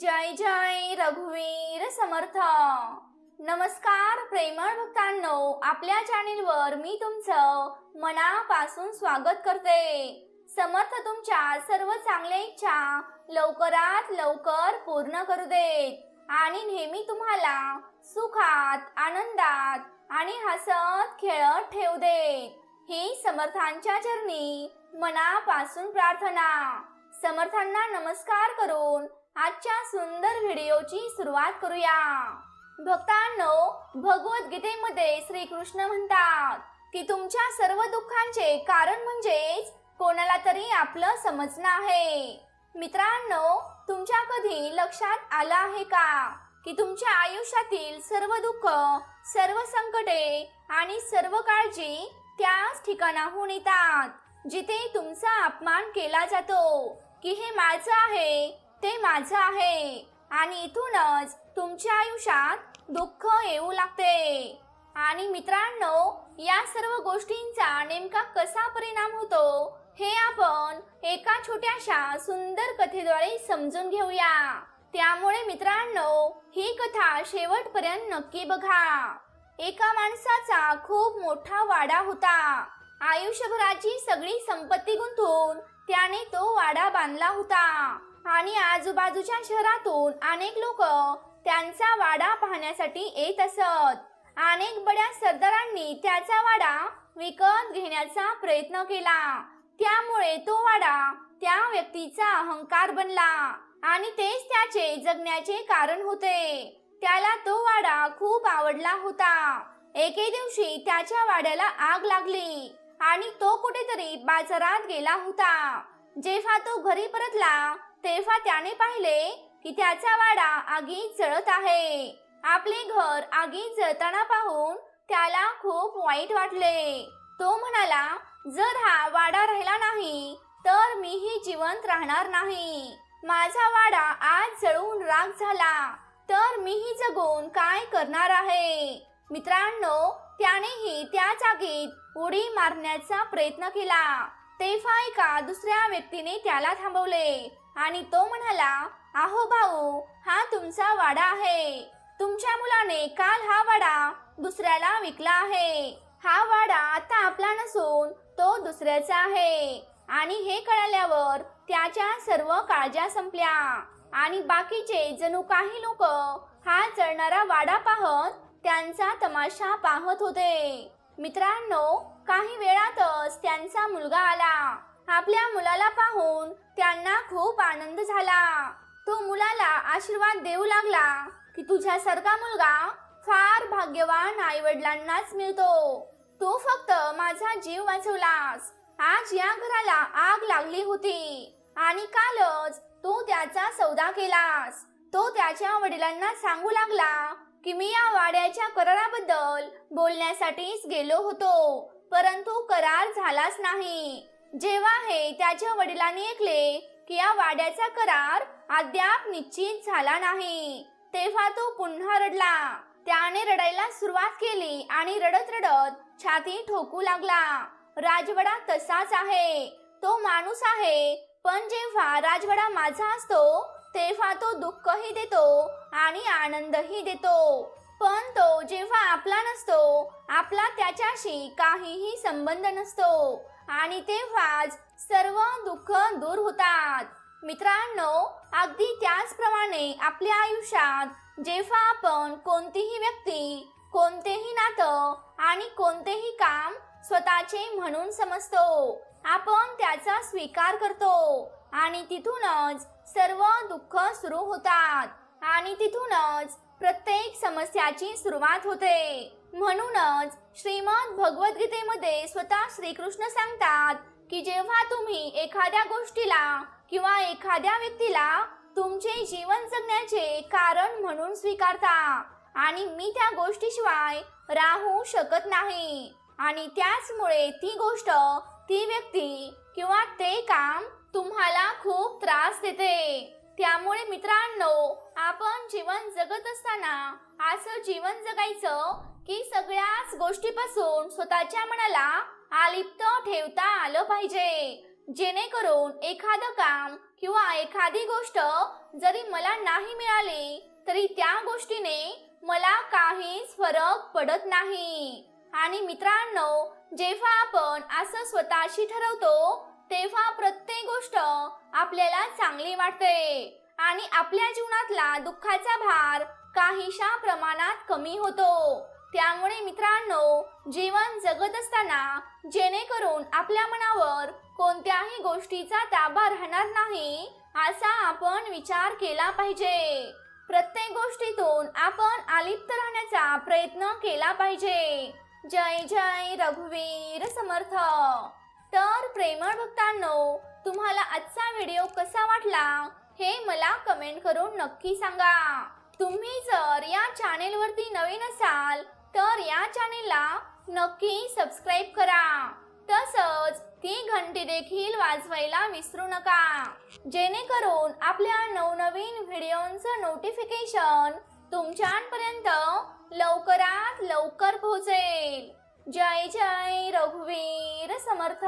जय जय रघुवीर समर्थ. नमस्कार प्रेमळ भक्तांनो आपल्या चॅनेलवर मी तुमचं मनापासून स्वागत करते. समर्थ तुमच्या सर्व चांगल्या इच्छा लवकरात लवकर पूर्ण करू देत आणि नेहमी तुम्हाला सुखात आनंदात आणि हसत खेळत ठेवू देत. ही समर्थांच्या चरणी मनापासून प्रार्थना. समर्थांना नमस्कार करून आजच्या सुंदर व्हिडिओची सुरुवात करूया. भक्तांनो भगवद्गीतेमध्ये श्रीकृष्ण म्हणतात की तुमच्या सर्व दुःखांचे कारण म्हणजेच कोणाला तरी आपलं समजणं आहे. मित्रांनो तुमच्या कधी लक्षात आलं आहे का? की तुमच्या आयुष्यातील सर्व दुःख सर्व संकटे आणि सर्व काळजी त्याच ठिकाणाहून येतात जिथे तुमचा अपमान केला जातो की हे माझं आहे ते माझं आहे. आणि इथूनच तुमच्या आयुष्यात दुःख येऊ लागते. आणि मित्रांनो या सर्व गोष्टींचा नेमका कसा परिणाम होतो हे आपण एका छोट्याशा सुंदर कथेद्वारे समजून घेऊया. त्यामुळे मित्रांनो ही कथा शेवटपर्यंत नक्की बघा. एका माणसाचा खूप मोठा वाडा होता. आयुष्यभराची सगळी संपत्ती गुंतून त्याने तो वाडा बांधला होता. आणि आजूबाजूच्या शहरातून अनेक लोक त्यांचा वाडा पाहण्यासाठी येत असत. अनेक बड्या सरदारांनी त्याचा वाडा विकत घेण्याचा प्रयत्न केला. त्यामुळे तो वाडा त्या व्यक्तीचा अहंकार बनला आणि तेच त्याचे जगण्याचे कारण होते. त्याला तो वाडा खूप आवडला होता. एके दिवशी त्याच्या वाड्याला आग लागली आणि तो कुठेतरी बाजारात गेला होता. जेव्हा तो घरी परतला तेव्हा त्याने पाहिले की त्याचा वाडा आगीत जळत आहे. आपले घर आगीत जळताना पाहून त्याला खूप वाईट वाटले. तो म्हणाला जर हा वाडा राहिला नाही तर मीही जिवंत राहणार नाही. माझा वाडा आज जळून राग झाला तर मीही जगून काय करणार आहे? मित्रांनो त्यानेही त्या जागेत उडी मारण्याचा प्रयत्न केला. तेव्हा एका दुसऱ्या व्यक्तीने त्याला थांबवले आणि तो म्हणाला आहो भाऊ हा तुमचा वाडा आहे. तुमच्या मुलाने काल हा वाडा दुसऱ्याला विकला आहे. हा वाडा आता आपला नसून तो दुसऱ्याचा आहे. आणि हे कळल्यावर त्याच्या सर्व काळज्या संपल्या. आणि बाकीचे जणू काही लोक हा चढणारा वाडा पाहत त्यांचा तमाशा पाहत होते. मित्रांनो काही वेळातच त्यांचा मुलगा आला. आपल्या मुलाला पाहून त्यांना खूप आनंद झाला. तो मुलाला आशीर्वाद देऊ लागला की तुझ्यासारखा मुलगा फार भाग्यवान आई वडिलांनाच मिळतो. तू फक्त माझा जीव वाचवलास. आज या घराला आग लागली होती आणि कालच तू त्याचा सौदा केलास. तो त्याच्या वडिलांना सांगू लागला की मी या वाड्याच्या कराराबद्दल बोलण्यासाठीच गेलो होतो. परंतु करार झालाच नाही. जेव्हा हे त्याच्या वडिलांनी ऐकले की या वाड्याचा करार अद्याप निश्चित झाला नाही तेव्हा तो पुन्हा रडला. त्याने रडायला सुरुवात केली आणि रडत रडत छाती ठोकू लागला. राजवाडा तसाच आहे. तो माणूस आहे पण जेव्हा राजवाडा माझा असतो तेव्हा तो दुःखही देतो आणि आनंदही देतो. पण तो जेव्हा आपला नसतो आपला त्याच्याशी काहीही संबंध नसतो. आणि तेव्हाच सर्व दुःख दूर होतात. मित्रांनो अगदी त्याचप्रमाणे आपल्या आयुष्यात जेव्हा आपण कोणतीही व्यक्ती कोणतेही नातं आणि कोणतेही काम स्वतःचे म्हणून समजतो आपण त्याचा स्वीकार करतो. आणि तिथूनच सर्व दुःख सुरू होतात. आणि तिथूनच प्रत्येक समस्याची सुरुवात होते. म्हणूनच श्रीमद भगवद्गीतेमध्ये स्वतः श्रीकृष्ण सांगतात की जेव्हा तुम्ही एखाद्या गोष्टीला किंवा एखाद्या व्यक्तीला तुमचे जीवन जगण्याचे कारण म्हणून स्वीकारता आणि मी त्या गोष्टीशिवाय राहू शकत नाही आणि त्याचमुळे ती गोष्ट ती व्यक्ती किंवा ते काम तुम्हाला खूप त्रास देते. त्यामुळे मित्रांनो आपण जीवन जगत असताना असं जीवन जगायचं की सगळ्याच गोष्टीपासून स्वतःच्या मनाला आलिप्त ठेवता आलं पाहिजे. जेणेकरून एखादं काम किंवा एखादी गोष्ट जरी मला नाही मिळाली तरी त्या गोष्टीने मला काहीच फरक पडत नाही. आणि मित्रांनो जेव्हा आपण असं स्वतःशी ठरवतो तेव्हा प्रत्येक गोष्ट आपल्याला चांगली वाटते आणि आपल्या जीवनातला दुःखाचा भार काहीशा प्रमाणात कमी होतो. त्यामुळे मित्रांनो जीवन जगत असताना जेणेकरून आपल्या मनावर कोणत्याही गोष्टीचा ताबा राहणार नाही असा आपण विचार केला पाहिजे. प्रत्येक गोष्टीतून आपण आलिप्त राहण्याचा प्रयत्न केला पाहिजे. जय जय रघुवीर समर्थ! तर प्रेमळ भक्तांनो तुम्हाला आजचा व्हिडिओ कसा वाटला हे मला कमेंट करून नक्की सांगा. तुम्ही जर या चॅनेलवरती नवीन असाल तर या चॅनेलला नक्की सबस्क्राईब करा. तसंच ती घंटी देखील वाजवायला विसरू नका. जेणेकरून आपल्या नवनवीन व्हिडिओंचं नोटिफिकेशन तुमच्यापर्यंत लवकरात लवकर पोहोचेल. जय जय रघुवीर समर्थ।